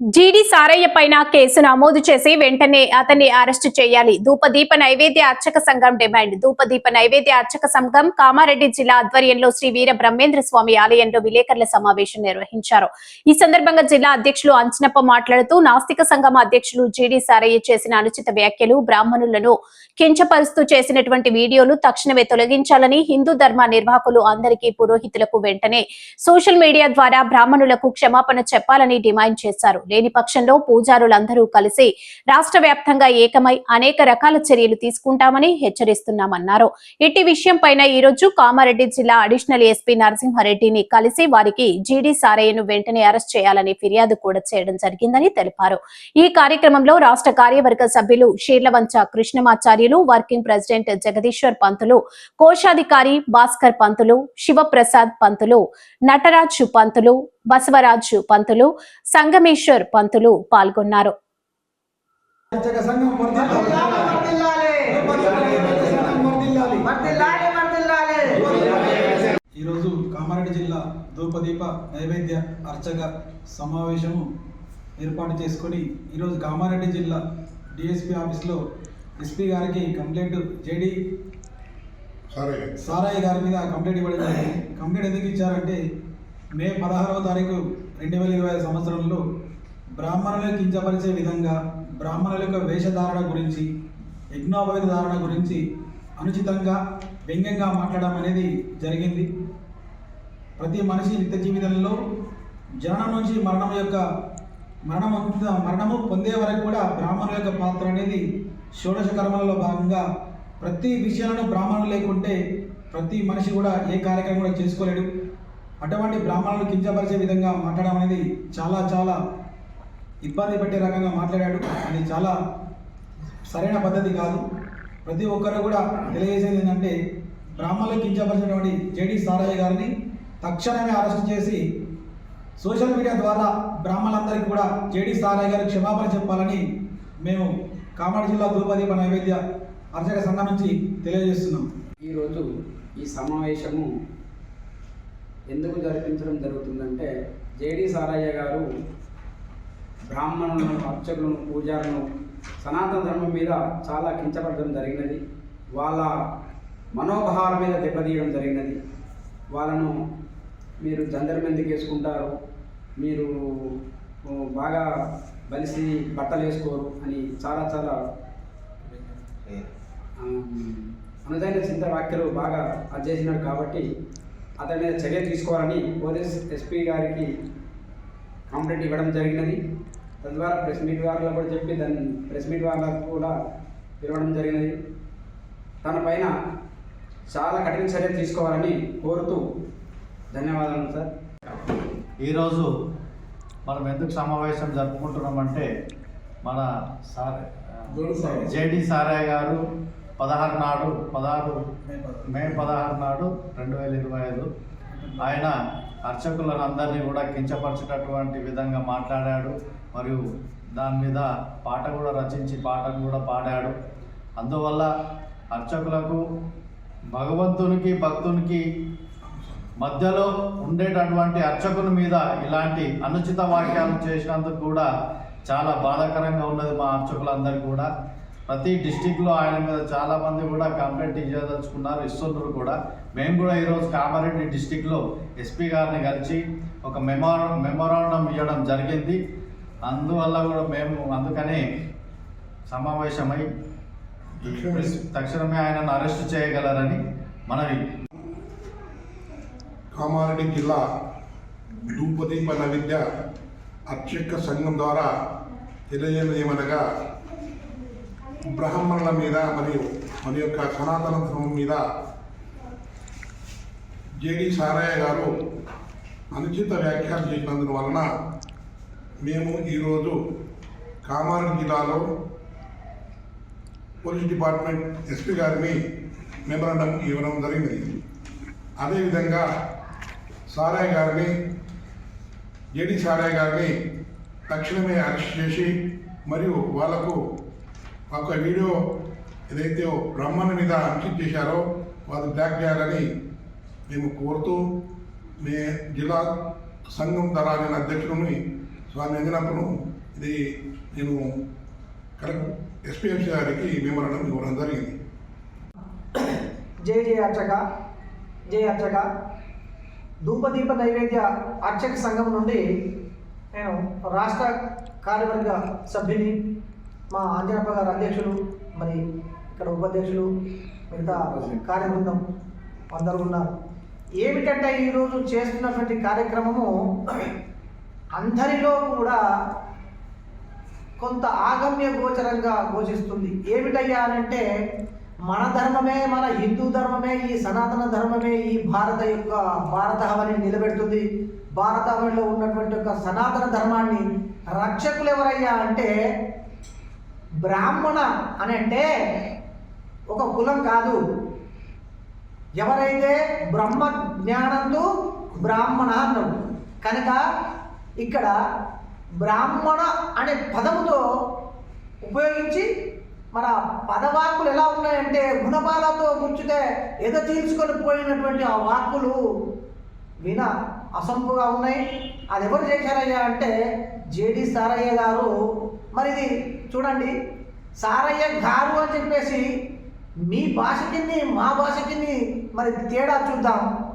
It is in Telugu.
జీడి సారయ్య పైన కేసు నమోదు చేసి వెంటనే అతన్ని అరెస్టు చేయాలి. ధూపదీప నైవేద్య అర్చక సంఘం డిమాండ్. ధూపదీప నైవేద్య అర్చక సంఘం కామారెడ్డి జిల్లా ఆధ్వర్యంలో శ్రీ వీర బ్రహ్మేంద్ర స్వామి ఆలయంలో విలేకరుల సమావేశం నిర్వహించారు. ఈ సందర్భంగా జిల్లా అధ్యక్షులు అంచనప్ప మాట్లాడుతూ నాస్తిక సంఘం అధ్యక్షులు జిడి సారయ్య చేసిన అనుచిత వ్యాఖ్యలు బ్రాహ్మణులను కించపరుస్తూ చేసినటువంటి వీడియోలు తక్షణమే తొలగించాలని హిందూ ధర్మ నిర్వాహకులు అందరికీ పురోహితులకు వెంటనే సోషల్ మీడియా ద్వారా బ్రాహ్మణులకు క్షమాపణ చెప్పాలని డిమాండ్ చేశారు. లేని పక్షంలో పూజారులందరూ కలిసి రాష్ట్ర వ్యాప్తంగా ఏకమై అనేక రకాల చర్యలు తీసుకుంటామని హెచ్చరిస్తున్నామన్నారు. ఇట్టి విషయం పైన ఈ రోజు కామారెడ్డి జిల్లా అడిషనల్ ఎస్పీ నరసింహారెడ్డిని కలిసి వారికి జీడీ సారయ్యను వెంటనే అరెస్ట్ చేయాలని ఫిర్యాదు కూడా చేయడం జరిగిందని తెలిపారు. ఈ కార్యక్రమంలో రాష్ట్ర కార్యవర్గ సభ్యులు షీర్లవంచ కృష్ణమాచార్యులు వర్కింగ్ ప్రెసిడెంట్ జగదీశ్వర్ పంతులు కోశాధికారి భాస్కర్ పంతులు శివప్రసాద్ పంతులు నటరాజు పంతులు బసవరాజు పంతులు సంగమేశ్వర్ పంతులు పాల్గొన్నారు. ఈరోజు కామారెడ్డి జిల్లా ధూపదీప నైవేద్య అర్చక సమావేశము ఏర్పాటు చేసుకొని ఈరోజు కామారెడ్డి జిల్లా డిఎస్పి ఆఫీస్లో ఎస్పీ గారికి కంప్లైంట్ జేడి సరే సారయ్య గారి మీద కంప్లైంట్ ఇవ్వడం జరిగింది కంప్లైంట్ ఎందుకు ఇచ్చారంటే మే పదహారవ తారీఖు రెండు వేల ఇరవై ఐదు సంవత్సరంలో బ్రాహ్మణులను కించపరిచే విధంగా బ్రాహ్మణుల యొక్క వేషధారణ గురించి యజ్ఞోపవేత ధారణ గురించి అనుచితంగా వ్యంగ్యంగా మాట్లాడడం అనేది జరిగింది. ప్రతి మనిషి నిత్య జీవితంలో జననం నుంచి మరణం యొక్క మరణం మరణము పొందే వరకు కూడా బ్రాహ్మణుల యొక్క పాత్ర అనేది షోడశ కర్మలలో భాగంగా ప్రతి విషయాలను బ్రాహ్మణులు లేకుంటే ప్రతి మనిషి కూడా ఏ కార్యక్రమం కూడా చేసుకోలేడు. అటువంటి బ్రాహ్మణులు కించపరిచే విధంగా మాట్లాడడం అనేది చాలా చాలా ఇబ్బంది పెట్టే రకంగా మాట్లాడాడు. అది చాలా సరైన పద్ధతి కాదు. ప్రతి ఒక్కరు కూడా తెలియజేసేది ఏంటంటే బ్రాహ్మణులు కించపరిచినటువంటి జేడి సారయ్య గారిని తక్షణమే అరెస్ట్ చేసి సోషల్ మీడియా ద్వారా బ్రాహ్మణులందరికీ కూడా జేడి సారయ్య గారు క్షమాపణ చెప్పాలని మేము కామారెడ్డి జిల్లా ద్రౌపదీప నైవేద్య అర్చక సంఘం నుంచి తెలియజేస్తున్నాం. ఈరోజు ఈ సమావేశము ఎందుకు జరిపించడం జరుగుతుందంటే జేడి సారయ్య గారు బ్రాహ్మణులను అర్చకులను పూజారులను సనాతన ధర్మం మీద చాలా కించపడడం జరిగినది. వాళ్ళ మనోభావాల మీద దెబ్బతీయడం జరిగినది. వాళ్ళను మీరు జందరం ఎందుకు వేసుకుంటారు? మీరు బాగా బలిసి బట్టలు వేసుకోరు అని చాలా చాలా అనుదైన చింత వ్యాఖ్యలు బాగా అది చేసినాడు కాబట్టి అతని మీద చర్య తీసుకోవాలని పోలీస్ ఎస్పీ గారికి కంప్లైంట్ ఇవ్వడం జరిగినది. తద్వారా ప్రెస్ మీట్ వాళ్ళకు కూడా చెప్పి దాన్ని ప్రెస్ మీట్ వాళ్ళకు కూడా పిలవడం జరిగినది. తన పైన చాలా కఠిన చర్య తీసుకోవాలని కోరుతూ ధన్యవాదాలు సార్. ఈరోజు మనం ఎందుకు సమావేశం జరుపుకుంటున్నామంటే మన సార్. జేడి సారయ్య గారు పదహారు నాడు పదహారు మే పదహారు నాడు రెండు వేల ఇరవై ఐదు ఆయన అర్చకులను అందరినీ కూడా కించపరిచేటటువంటి విధంగా మాట్లాడాడు మరియు దాని మీద పాట కూడా రచించి పాటను కూడా పాడాడు. అందువల్ల అర్చకులకు భగవంతునికి భక్తునికి మధ్యలో ఉండేటటువంటి అర్చకుని మీద ఇలాంటి అనుచిత వాక్యాలు చేసినందుకు కూడా చాలా బాధాకరంగా ఉన్నది మా అర్చకులందరికీ కూడా. ప్రతి డిస్టిక్లో ఆయన మీద చాలా మంది కూడా కంప్లైంట్ ఇవ్వదలుచుకున్నారు ఇస్తున్నారు కూడా. మేము కూడా ఈరోజు కామారెడ్డి డిస్టిక్లో ఎస్పీ గారిని కలిసి ఒక మెమోరా మెమోరాండం ఇవ్వడం జరిగింది. అందువల్ల కూడా మేము అందుకనే సమావేశమై తక్షణమే. ఆయనను అరెస్ట్ చేయగలరని మనవి. కామారెడ్డి జిల్లా ధూపదీప నైవేద్య అర్చక సంఘం ద్వారా తెలియజేయడం ఏమనగా బ్రాహ్మణుల మీద మరియు మన యొక్క సనాతన ధర్మం మీద జేడి సారయ్య గారు అనుచిత వ్యాఖ్యలు చేసినందున వలన మేము ఈరోజు కామారెడ్డి జిల్లాలో పోలీస్ డిపార్ట్మెంట్ ఎస్పీ గారిని మెమరాండం ఇవ్వడం జరిగింది. అదేవిధంగా సారాయ్ గారిని జేడి సారాయ్ గారిని తక్షణమే అరెస్ట్ చేసి మరియు వాళ్ళకు ఒక వీడియో ఏదైతే బ్రహ్మణ మీద అంకిట్ చేశారో వారు బ్లాక్ చేయాలని మేము కోరుతూ మే జిల్లా సంఘం తరా నేను అధ్యక్షుడిని స్వామి అందినప్పుడు ఇది నేను కలెక్టర్ ఎస్పీఎంసీ గారికి మేమరణం ఇవ్వడం జరిగింది. జై జయ అర్చక జై అర్చక ధూపదీప నైవేద్య అర్చక సంఘం నుండి నేను రాష్ట్ర కార్యవర్గ సభ్యుని మా ఆంజనప్ప గారు అధ్యక్షులు మరి ఇక్కడ ఉపాధ్యక్షులు మిగతా కార్యబృందం అందరూ ఉన్నారు. ఏమిటంటే ఈరోజు చేస్తున్నటువంటి కార్యక్రమము అందరిలో కూడా కొంత ఆగమ్య గోచరంగా ఘోషిస్తుంది. ఏమిటయ్యా అంటే మన ధర్మమే మన హిందూ ధర్మమే ఈ సనాతన ధర్మమే ఈ భారత యొక్క భారత హవని నిలబెడుతుంది. భారత హవనిలో ఉన్నటువంటి యొక్క సనాతన ధర్మాన్ని రక్షకులు ఎవరయ్యా అంటే బ్రాహ్మణ అని అంటే ఒక కులం కాదు. ఎవరైతే బ్రహ్మ జ్ఞానంతో బ్రాహ్మణ అన్నాడు కనుక ఇక్కడ బ్రాహ్మణ అనే పదముతో ఉపయోగించి మన పదవాక్కులు ఎలా ఉన్నాయంటే గుణపాలతో గుర్చితే ఎద తీర్చుకొని పోయినటువంటి ఆ వాక్కులు విన. అసంపుగా ఉన్నాయి. అది ఎవరు చేశారయ్యా అంటే జేడి సారయ్య గారు. మరి ఇది చూడండి సారయ్య గారు అని చెప్పేసి మీ భాష కింది మా భాష కింది మరి తేడా చూద్దాం.